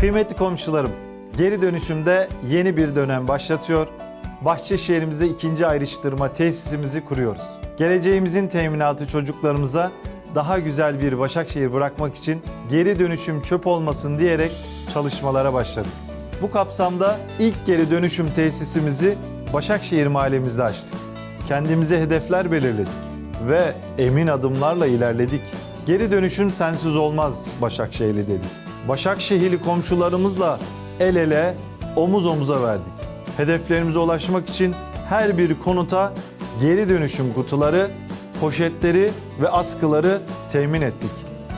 Kıymetli komşularım, geri dönüşümde yeni bir dönem başlatıyor. Bahçeşehir'imize ikinci ayrıştırma tesisimizi kuruyoruz. Geleceğimizin teminatı çocuklarımıza daha güzel bir Başakşehir bırakmak için geri dönüşüm çöp olmasın diyerek çalışmalara başladık. Bu kapsamda ilk geri dönüşüm tesisimizi Başakşehir mahallemizde açtık. Kendimize hedefler belirledik ve emin adımlarla ilerledik. Geri dönüşüm sensiz olmaz Başakşehirli dedik. Başakşehirli komşularımızla el ele, omuz omuza verdik. Hedeflerimize ulaşmak için her bir konuta geri dönüşüm kutuları, poşetleri ve askıları temin ettik.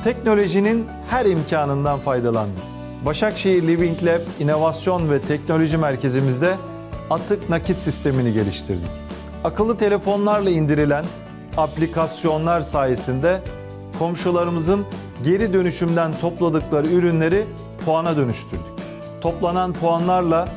Teknolojinin her imkanından faydalandık. Başakşehir Living Lab İnovasyon ve Teknoloji Merkezimizde atık nakit sistemini geliştirdik. Akıllı telefonlarla indirilen aplikasyonlar sayesinde komşularımızın geri dönüşümden topladıkları ürünleri puana dönüştürdük. Toplanan puanlarla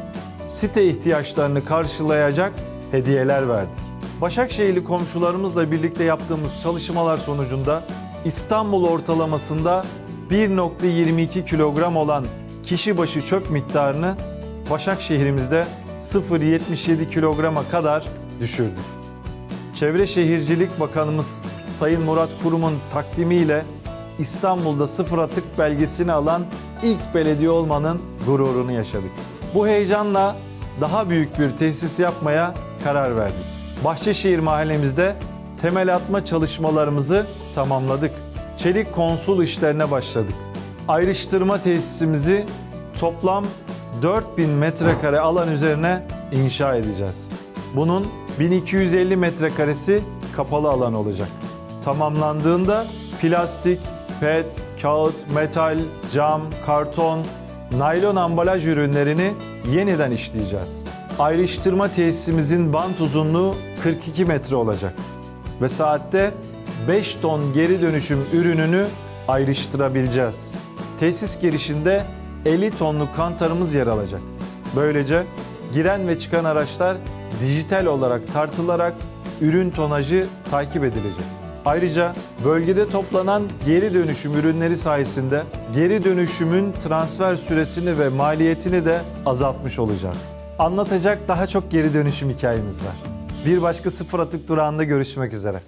site ihtiyaçlarını karşılayacak hediyeler verdik. Başakşehirli komşularımızla birlikte yaptığımız çalışmalar sonucunda İstanbul ortalamasında 1.22 kilogram olan kişi başı çöp miktarını Başakşehir'imizde 0.77 kilograma kadar düşürdük. Çevre Şehircilik Bakanımız Sayın Murat Kurum'un takdimiyle İstanbul'da sıfır atık belgesini alan ilk belediye olmanın gururunu yaşadık. Bu heyecanla daha büyük bir tesis yapmaya karar verdik. Bahçeşehir mahallemizde temel atma çalışmalarımızı tamamladık. Çelik konsul işlerine başladık. Ayrıştırma tesisimizi toplam 4000 metrekare alan üzerine inşa edeceğiz. Bunun 1250 metrekaresi kapalı alan olacak. Tamamlandığında plastik, pet, kağıt, metal, cam, karton, naylon ambalaj ürünlerini yeniden işleyeceğiz. Ayrıştırma tesisimizin bant uzunluğu 42 metre olacak ve saatte 5 ton geri dönüşüm ürününü ayrıştırabileceğiz. Tesis girişinde 50 tonluk kantarımız yer alacak. Böylece giren ve çıkan araçlar dijital olarak tartılarak ürün tonajı takip edilecek. Ayrıca bölgede toplanan geri dönüşüm ürünleri sayesinde geri dönüşümün transfer süresini ve maliyetini de azaltmış olacağız. Anlatacak daha çok geri dönüşüm hikayemiz var. Bir başka sıfır atık durağında görüşmek üzere.